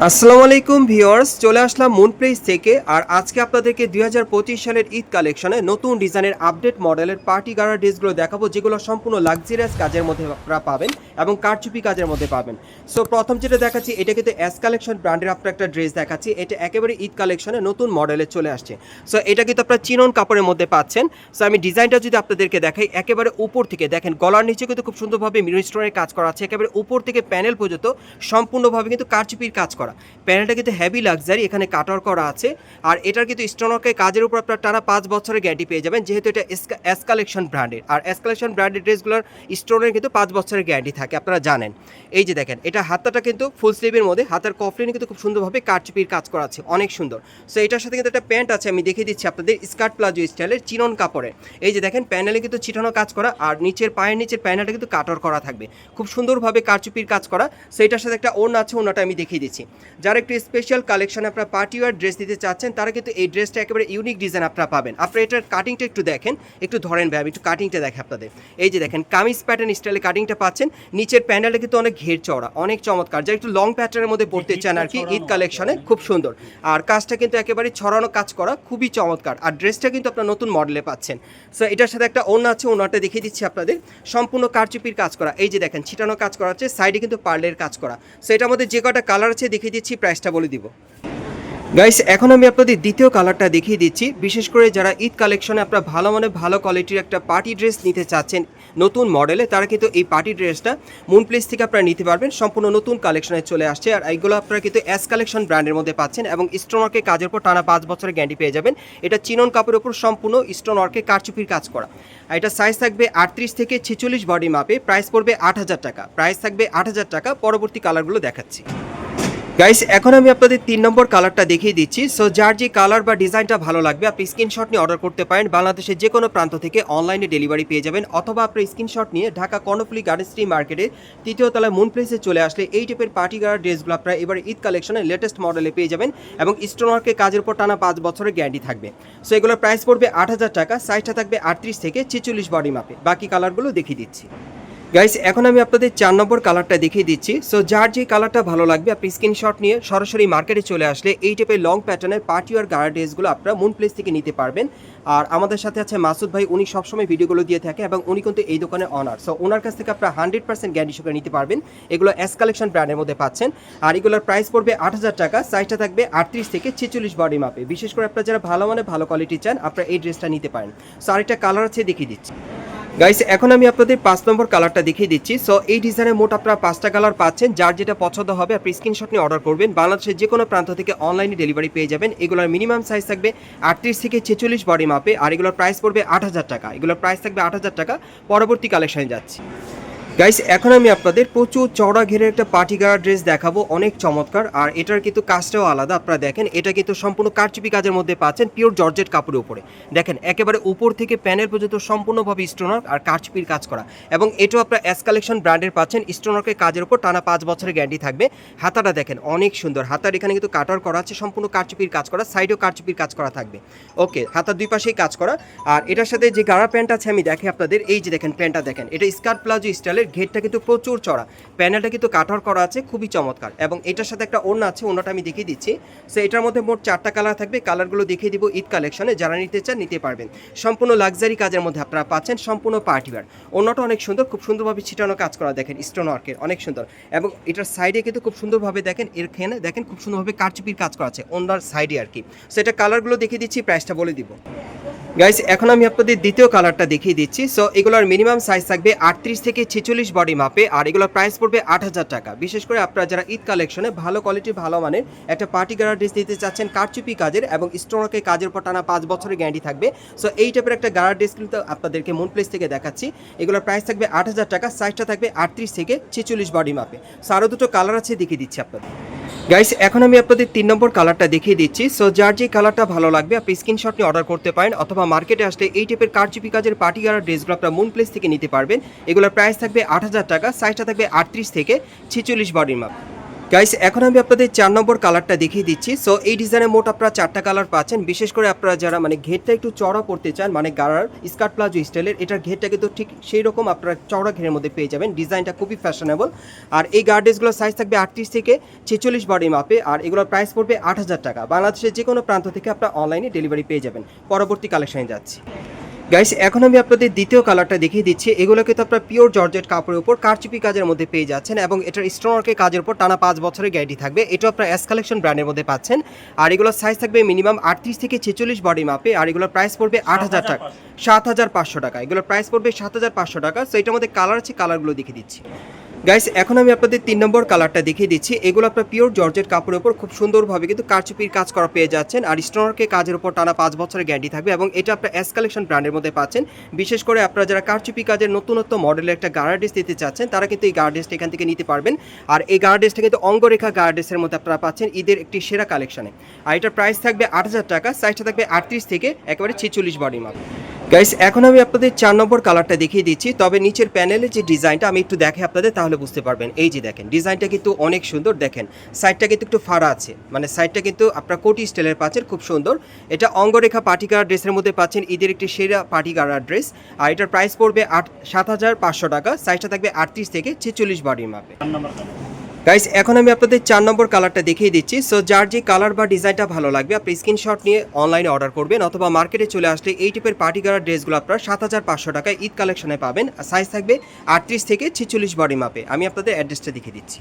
আসসালামু আলাইকুম ভিউয়ার্স, চলে আসলাম মুন প্লেস থেকে, আর আজকে আপনাদেরকে দুই হাজার পঁচিশ সালের ঈদ কালেকশনে নতুন ডিজাইনের আপডেট মডেলের পার্টি গাড়া ড্রেসগুলো দেখাবো, যেগুলো সম্পূর্ণ লাক্সারিয়াস কাজের মধ্যে আপনারা পাবেন এবং কারচুপি কাজের মধ্যে পাবেন। সো প্রথম যেটা দেখাচ্ছি, এটা কিন্তু এস কালেকশন ব্র্যান্ডের আপনার একটা ড্রেস দেখাচ্ছি, এটা একেবারে ঈদ কালেকশনে নতুন মডেলে চলে আসছে। সো এটা কিন্তু আপনার চিনন কাপড়ের মধ্যে পাচ্ছেন। সো আমি ডিজাইনটা যদি আপনাদেরকে দেখাই, একেবারে উপর থেকে, দেখেন, গলার নিচে কিন্তু খুব সুন্দরভাবে মিরর স্টোনের কাজ করা আছে, একেবারে উপর থেকে প্যানেল পর্যন্ত সম্পূর্ণভাবে কিন্তু কারচুপির কাজ করা। প্যানেলটা কিন্তু হেভি লাক্সারি এখানে কাটার করা আছে। আর এটার কিন্তু স্টোনকের কাজের উপর আপনার টানা পাঁচ বছরের গ্যারান্টি পেয়ে যাবেন, যেহেতু এটা এস কালেকশন ব্র্যান্ডের আর এস কালেকশন ব্র্যান্ডের ড্রেসগুলোর স্টোনের কিন্তু পাঁচ বছরের গ্যারান্টি থাকে, আপনারা জানেন। এই যে দেখেন, এটা হাতাটা কিন্তু ফুল স্লিভের মধ্যে, হাতার কফলিনে কিন্তু খুব সুন্দরভাবে কারচুপির কাজ করা আছে, অনেক সুন্দর। সো এটার সাথে কিন্তু একটা প্যান্ট আছে, আমি দেখিয়ে দিচ্ছি আপনাদের স্কার্ট প্লাজো স্টাইলের চিনন কাপড়ের এই যে দেখেন প্যানেলে কিন্তু চিটানো কাজ করা, আর নিচের পায়ের নিচের প্যানেলটা কিন্তু কাটর করা থাকবে। খুব সুন্দরভাবে কারচুপির কাজ করা। সেইটার সাথে একটা ওড়না আছে, ওড়নাটা আমি দেখিয়ে দিচ্ছি। যারা একটু স্পেশাল কালেকশন আপনারা পার্টি ওয়ার ড্রেস দিতে চাচ্ছেন তারা কিন্তু এই ড্রেসটা একেবারে ইউনিক ডিজাইন আপনারা পাবেন। আপনারা এটার কাটিংটা একটু দেখেন একটু ধরেন ভাই আমি একটু কাটিংটা দেখে আপনাদের। এই যে দেখেন কামিজ প্যাটার্ন স্টাইলে কাটিংটা পাচ্ছেন। নিচের প্যানেলটা কিন্তু অনেক ঘের চওড়া অনেক চমৎকার। যা একটু লং প্যাটার্নের মধ্যে পড়তে চান আর কি ঈদ কালেকশনে খুব সুন্দর। আর কাজটা কিন্তু একেবারে ছড়ানো কাজ করা খুবই চমৎকার। আর ড্রেসটা কিন্তু আপনার নতুন মডেলে পাচ্ছেন। সো এটার সাথে একটা ওড়না আছে ওড়নাটা দেখিয়ে দিচ্ছি আপনাদের। সম্পূর্ণ কারচুপির কাজ করা। এই যে দেখেন ছিটানো কাজ করা আছে সাইডে কিন্তু পার্লের কাজ করা। সো এটার মধ্যে যে কটা কালার আছে দেখিয়ে দিচ্ছি প্রাইসটা বলে দিব। গাইস এখন আমি আপনাদের দ্বিতীয় কালারটা দেখিয়ে দিচ্ছি। বিশেষ করে যারা ঈদ কালেকশনে আপনারা ভালো মানে ভালো কোয়ালিটির একটা পার্টি ড্রেস নিতে চাচ্ছেন নতুন মডেলে তারা কিন্তু এই পার্টি ড্রেসটা মুন প্লেস থেকে আপনারা নিতে পারবেন। সম্পূর্ণ নতুন কালেকশনে চলে আসছে। আর এইগুলো আপনারা কিন্তু এস কালেকশন ব্র্যান্ডের মধ্যে পাচ্ছেন এবং স্টোনওয়ার্কে কাজের উপর টানা পাঁচ বছরের গ্যারান্টি পেয়ে যাবেন। এটা চিনন কাপড়ের উপর সম্পূর্ণ স্টোনওয়ার্কে কারচুপির কাজ করা। আর এটা সাইজ থাকবে আটত্রিশ থেকে ছেচল্লিশ বডি মাপে। প্রাইস পড়বে আট হাজার টাকা। প্রাইস থাকবে আট হাজার টাকা। পরবর্তী কালারগুলো দেখাচ্ছি। গাইস এখন আমি আপনাদের তিন নম্বর কালারটা দেখিয়ে দিচ্ছি। সো যার যে কালার বা ডিজাইনটা ভালো লাগবে, আপনি স্ক্রিনশট নিয়ে অর্ডার করতে পারেন। বাংলাদেশের যে কোনো প্রান্ত থেকে অনলাইনে ডেলিভারি পেয়ে যাবেন। অথবা আপনি স্ক্রিনশট নিয়ে ঢাকা কর্ণফুলি গার্ডেন স্ট্রি মার্কেটের তৃতীয় তলায় মুন প্লেসে চলে আসলে এই টাইপের পার্টি গার্ড ড্রেসগুলো আপনারা এবার ঈদ কালেকশনের লেটেস্ট মডেলে পেয়ে যাবেন এবং স্টোনওয়ার্কের কাজের উপর টানা পাঁচ বছরের গ্যারান্টি থাকবে। সো এগুলোর প্রাইস পড়বে আট হাজার টাকা সাইজটা থাকবে আটত্রিশ থেকে ছেচল্লিশ বডি মাপে বাকি কালারগুলো দেখিয়ে দিচ্ছি। গাইস এখন আমি আপনাদের চার নম্বর কালারটা দেখিয়ে দিচ্ছি। সো যার যে কালারটা ভালো লাগবে, আপনি স্ক্রিনশট নিয়ে সরাসরি মার্কেটে চলে আসলে এই টাইপের লং প্যাটার্নের পার্টি আর গার্ড ড্রেসগুলো আপনারা মুন প্লেস থেকে নিতে পারবেন। আর আমাদের সাথে আছে মাসুদ ভাই, উনি সবসময় ভিডিওগুলো দিয়ে থাকে এবং উনি কিন্তু এই দোকানে অনার সো ওনার কাছ থেকে আপনারা হান্ড্রেড পার্সেন্ট গ্যারান্টি সহকারে নিতে পারবেন। এগুলো এস কালেকশন ব্র্যান্ডের মধ্যে পাচ্ছেন। আর এগুলোর প্রাইস পড়বে আট হাজার টাকা সাইজটা থাকবে আটত্রিশ থেকে ছেচল্লিশ বডি মাপে বিশেষ করে আপনারা যারা ভালো মানে ভালো কোয়ালিটি চান, আপনারা এই ড্রেসটা নিতে পারেন। সো আরেকটা কালার আছে, দেখিয়ে দিচ্ছি। গাইস এখন আমি আপনাদের পাঁচ নম্বর কালারটা দেখিয়ে দিচ্ছি। সো এই ডিজাইনের মোট আপনারা পাঁচটা কালার পাচ্ছেন, যার যেটা পছন্দ হবে আপনি স্ক্রিনশট নিয়ে অর্ডার করবেন। বাংলাদেশের যে কোনো প্রান্ত থেকে অনলাইনে ডেলিভারি পেয়ে যাবেন। এগুলোর মিনিমাম সাইজ থাকবে আটত্রিশ থেকে ছেচল্লিশ বডি মাপে আর এগুলোর প্রাইস পড়বে আট হাজার টাকা। এগুলোর প্রাইস থাকবে আট হাজার টাকা। পরবর্তী কালেকশনে যাচ্ছি। গাইস এখন আমি আপনাদের প্রচুর চওড়া ঘেরের একটা পার্টি গার্ড ড্রেস দেখাবো, অনেক চমৎকার। আর এটার কিন্তু কাজটাও আলাদা, আপনারা দেখেন, এটা কিন্তু সম্পূর্ণ কারচুপি কাজের মধ্যে পাচ্ছেন পিওর জর্জেট কাপড়ের উপরে। দেখেন, একেবারে উপর থেকে প্যানেল পর্যন্ত সম্পূর্ণভাবে স্টোনার আর কারচুপির কাজ করা। এবং এটাও আপনার এস কালেকশন ব্র্যান্ডের পাচ্ছেন স্টোনারকে কাজের উপর টানা পাঁচ বছরের গ্যারান্টি থাকবে। হাতাটা দেখেন, অনেক সুন্দর। হাতার এখানে কিন্তু কাটার করা আছে, সম্পূর্ণ কারচুপির কাজ করা সাইডেও কারচুপির কাজ করা থাকবে। ওকে হাতার দুই পাশেই কাজ করা। আর এটার সাথে যে গাড়া প্যান্ট আছে, আমি দেখি আপনাদের। এই যে দেখেন প্যান্টটা দেখেন, এটা স্কার্ট প্লাজো স্টাইলের ঘেরটা কিন্তু প্রচুর চড়া। প্যানেলটা কিন্তু কাটার করা আছে, খুবই চমৎকার। এবং এটার সাথে একটা ওড়না আছে, ওড়নাটা আমি দেখিয়ে দিচ্ছি। সো এটার মধ্যে মোট চারটা কালার থাকবে। কালারগুলো দেখিয়ে দিব ঈদ কালেকশনে যারা নিতে চান, নিতে পারবেন। সম্পূর্ণ লাক্সারি কাজের মধ্যে আপনারা পাচ্ছেন সম্পূর্ণ পার্টিওয়ার ওড়নাটা অনেক সুন্দর, খুব সুন্দরভাবে ছিটানো কাজ করা দেখেন স্টোন ওয়ার্কের অনেক সুন্দর। এবং এটার সাইডে কিন্তু খুব সুন্দরভাবে দেখেন, এখানে দেখেন খুব সুন্দরভাবে কারচুপির কাজ করা আছে ওনার সাইডে আর কি। সো এটা কালারগুলো দেখিয়ে দিচ্ছি প্রাইসটা বলে দিব। গাইস এখন আমি আপনাদের দ্বিতীয় কালারটা দেখিয়ে দিচ্ছি। সো এগুলোর মিনিমাম সাইজ থাকবে আটত্রিশ থেকে ছেচল্লিশ বডি মাপে আর এগুলোর প্রাইস পড়বে আট হাজার টাকা। বিশেষ করে আপনারা যারা ঈদ কালেকশনে ভালো কোয়ালিটির ভালো মানের একটা পার্টি গাড়া ড্রেস দিতে চাচ্ছেন, কারচুপি কাজের এবং স্টোনকে কাজের উপর টানা পাঁচ বছরের গ্যারান্টি থাকবে। সো এই টাইপের একটা গাড়া ড্রেস কিন্তু আপনাদেরকে মুন প্লেস থেকে দেখাচ্ছি। এগুলোর প্রাইস থাকবে আট হাজার টাকা সাইজটা থাকবে আটত্রিশ থেকে ছেচল্লিশ বডি মাপে সো আরও দুটো কালার আছে দেখিয়ে দিচ্ছি আপনাদের। গাইস এখন আমি আপনাদের তিন নম্বর কালারটা দেখিয়ে দিচ্ছি। সো যার যে কালারটা ভালো লাগবে, আপনি স্ক্রিনশট নিয়ে অর্ডার করতে পারেন, অথবা মার্কেটে আসলে এই টাইপের কারচুপি কাজের পার্টি গাড়ার ড্রেসগুলো আপনারা মুন প্লেস থেকে নিতে পারবেন। এগুলোর প্রাইস থাকবে আট হাজার টাকা সাইজটা থাকবে আটত্রিশ থেকে ছেচল্লিশ বডির মাপ গাইস এখন আমি আপনাদের চার নম্বর কালারটা দেখিয়ে দিচ্ছি। সো এই ডিজাইনের মোট আপনারা চারটা কালার পাচ্ছেন। বিশেষ করে আপনারা যারা মানে ঘেরটা একটু চড়া করতে চান মানে গাড়ার স্কার্ট প্লাজো স্টাইলের, এটার ঘেরটা কিন্তু ঠিক সেই রকম আপনারা চড়া ঘেরের মধ্যে পেয়ে যাবেন। ডিজাইনটা খুবই ফ্যাশনেবল আর এই গার্ডেসগুলোর সাইজ থাকবে আটত্রিশ থেকে ছেচল্লিশ বডি মাপে আর এগুলোর প্রাইস পড়বে আট হাজার টাকা। বাংলাদেশের যে কোনো প্রান্ত থেকে আপনারা অনলাইনে ডেলিভারি পেয়ে যাবেন। পরবর্তী কালেকশনে যাচ্ছি। গাইস এখন আমি আপনাদের দ্বিতীয় কালারটা দেখিয়ে দিচ্ছি। এগুলো কিন্তু আপনার পিওর জর্জেট কাপড়ের উপর কারচুপি কাজের মধ্যে পেয়ে যাচ্ছেন এবং এটার স্টোনওয়ার্কের কাজের উপর টানা পাঁচ বছরের গ্যারান্টি থাকবে। এটা আপনার এস কালেকশন ব্র্যান্ডের মধ্যে পাচ্ছেন। আর এগুলোর সাইজ থাকবে মিনিমাম আটত্রিশ থেকে ছেচল্লিশ বডি মাপে আর এগুলোর প্রাইস পড়বে আট হাজার টাকা সাত হাজার পাঁচশো। টাকা। এগুলোর প্রাইস পড়বে সাত হাজার পাঁচশো টাকা। সো এটার মধ্যে কালার আছে কালারগুলো দেখিয়ে দিচ্ছি। গাইস এখন আমি আপনাদের তিন নম্বর কালারটা দেখিয়ে দিচ্ছি। এগুলো আপনার পিওর জর্জেট কাপড়ের উপর খুব সুন্দরভাবে কিন্তু কারচুপির কাজ করা পেয়ে যাচ্ছেন। আর স্টোনারকে কাজের উপর টানা পাঁচ বছরের গ্যারান্টি থাকবে এবং এটা আপনার এস কালেকশন ব্র্যান্ডের মধ্যে পাচ্ছেন। বিশেষ করে আপনারা যারা কারচুপি কাজের নতুনত্ব মডেলের একটা গার্ডেস দিতে চাচ্ছেন, তারা কিন্তু এই গার্ডেসটা এখান থেকে নিতে পারবেন। আর এই গার্ডেসটা কিন্তু অঙ্গরেখা গার্ডেসের মধ্যে আপনারা পাচ্ছেন ঈদের একটি সেরা কালেকশনে আর এটার প্রাইস থাকবে আট হাজার টাকা সাইজটা থাকবে আটত্রিশ থেকে একেবারে ছেচল্লিশ বডি মাপ গাইস এখন আমি আপনাদের চার নম্বর কালারটা দেখিয়ে দিচ্ছি। তবে নিচের প্যানেলে যে ডিজাইনটা আমি একটু দেখে আপনাদের, তাহলে বুঝতে পারবেন। এই যে দেখেন ডিজাইনটা কিন্তু অনেক সুন্দর। দেখেন সাইডটা কিন্তু একটু ফাড়া আছে। মানে সাইডটা কিন্তু আপনার কোটি স্টাইলের পাচ্ছেন, খুব সুন্দর। এটা অঙ্গরেখা পাটিকার ড্রেসের মধ্যে পাচ্ছেন। ঈদের একটি সেরা পাটিকার ড্রেস আর এটার প্রাইস পড়বে আট সাত হাজার পাঁচশো টাকা। সাইজটা থাকবে আটত্রিশ থেকে ছেচল্লিশ বডির মাপে। গাইস এখন আমি আপনাদের চার নম্বর কালারটা দেখিয়ে দিচ্ছি। সো যার যে কালার বা ডিজাইনটা ভালো লাগবে, আপনি স্ক্রিনশট নিয়ে অনলাইনে অর্ডার করবেন অথবা মার্কেটে চলে আসলে এই টাইপের পার্টি কালার ড্রেসগুলো আপনারা সাত হাজার পাঁচশো টাকায় ঈদ কালেকশনে পাবেন। আর সাইজ থাকবে আটত্রিশ থেকে ছেচল্লিশ বডি মাপে আমি আপনাদের অ্যাড্রেসটা দেখিয়ে দিচ্ছি।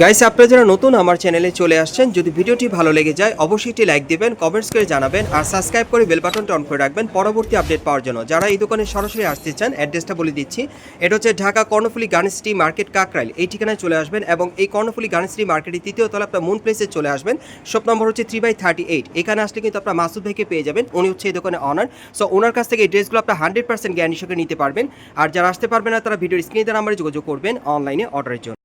গাইস আপনারা যারা নতুন আমার চ্যানেলে চলে আসছেন, যদি ভিডিওটি ভালো লেগে যায়, অবশ্যই একটি লাইক দেবেন কমেন্টস করে জানাবেন, আর সাবস্ক্রাইব করে বেল বাটনটা অন করে রাখবেন পরবর্তী আপডেট পাওয়ার জন্য। যারা এই দোকানে সরাসরি আসতে চান অ্যাড্রেসটা বলে দিচ্ছি। এটা হচ্ছে Dhaka Karnaphuli garden city market Kakrail. এই ঠিকানায় চলে আসবেন এবং এই কর্ণফুলি গার্নিস্ট্রি মার্কেটের তৃতীয় তলা আপনার মুন প্লেসে চলে আসবেন। শপ নম্বর হচ্ছে থ্রি বাই থার্টি এইট এখানে আসলে কিন্তু আপনার মাসুদ ভাইকে পেয়ে যাবেন। উনি হচ্ছে এই দোকানে অনার সো ওনার কাছ থেকে এই ড্রেসগুলো আপনার হান্ড্রেড পার্সেন্ট জ্ঞান হিসেবে নিতে পারবেন। আর যারা আসতে পারবেন না, তারা ভিডিওর স্ক্রিনে নাম্বারে যোগাযোগ করবেন অনলাইনে অর্ডারের জন্য।